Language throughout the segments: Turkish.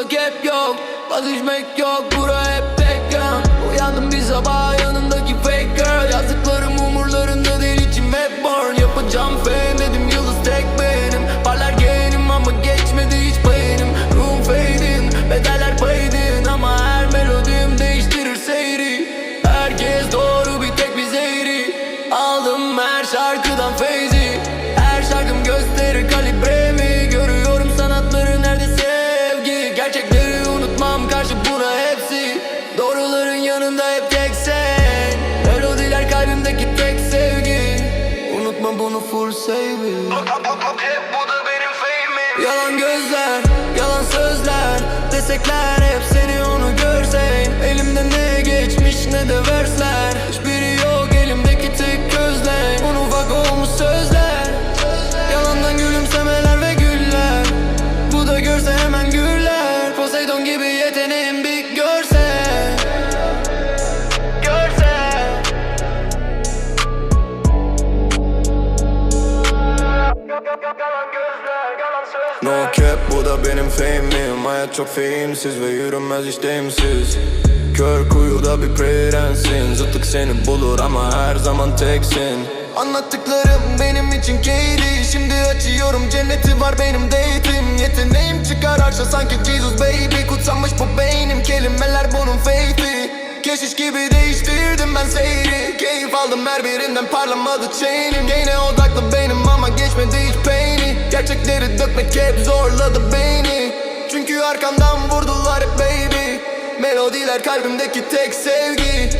Umutsallık hep yok Vazgeçmek yok Bura hep yan Uyandım bir sabah yanındaki fake girl. Yazdıklarım umurlarında değil içim hep burn. Yapacağım fame dedim yıldız tek benim. Parlar genim ama geçmedi hiç payınım Room fading bedeller paydin Ama her melodim değiştirir seyri Herkes doğru bir tek biz eğri. Aldım her şarkıdan feyzi sevgi Hep bu da benim fame'im. Yalan gözler, yalan sözler Desekler hep seni onu görsen Elimde ne geçmiş ne de versler. Hiçbiri yok elimdeki tek gözler. Un ufak olmuş sözler. Yalandan gülümsemeler ve güller. Bu da görse hemen güller. Poseidon gibi yeteneğim bir fame'im Hayat çok filmsiz ve yürünmez iştemsiz Kör kuyuda bir prensin. Zıtlık seni bulur ama her zaman teksin. Anlattıklarım benim için keyifli. Şimdi açıyorum. Cenneti var benim date'im Yeteneğim çıkar arşa sanki Jesus baby. Kutsanmış bu beynim. Kelimeler bunun fake'i Keşiş gibi değiştirdim ben seyri. Keyif aldım her birinden. Parlamadı chainim Gain'e odaklı benim ama geçmedi hiç Gerçekleri dökmek hep zorladı beyni Çünkü arkamdan vurdular hep baby. Melodiler kalbimdeki tek sevgi.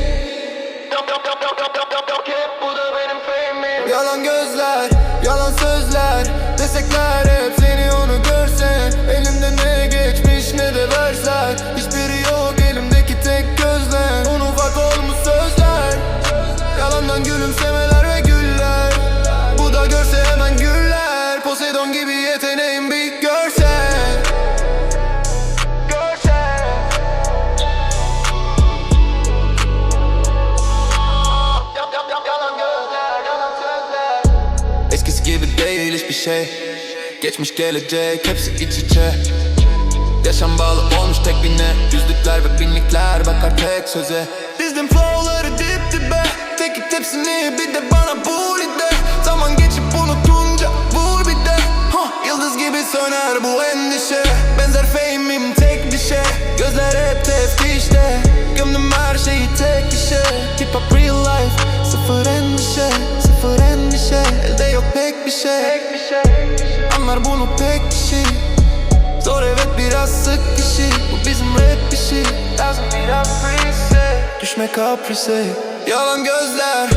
Yalan gözler, yalan sözler. Desekler hep seni onu görsen. Elimde ne geçmiş ne de versen. Hiçbiri yok elimdeki tek gözler. Un ufak olmuş sözler. Yalandan gülümsemeler Poseidon gibi yeteneğim bir görsen gibi değil hiçbir şey. Geçmiş gelecek hepsi iç içe. Yaşam bağlı olmuş tek bine. Yüzlükler ve binlikler bakar tek söze. Dizdim flowları dip dibe. Tekip tepsini bir de bana bul de Zaman geçip unutunca gibi söner bu endişe? Benzer fame'im tek bir şey Gözler hep teftişte. Gömdüm her şeyi tek işe Keep up real life. Sıfır endişe Sıfır endişe. Elde yok pek bir şey. Tek bir şey Anlar bunu pek kişi. Zor evet biraz sık kişi. Bu bizim rap işi. Lazım biraz freeze Düşme kaprise. Yalan gözler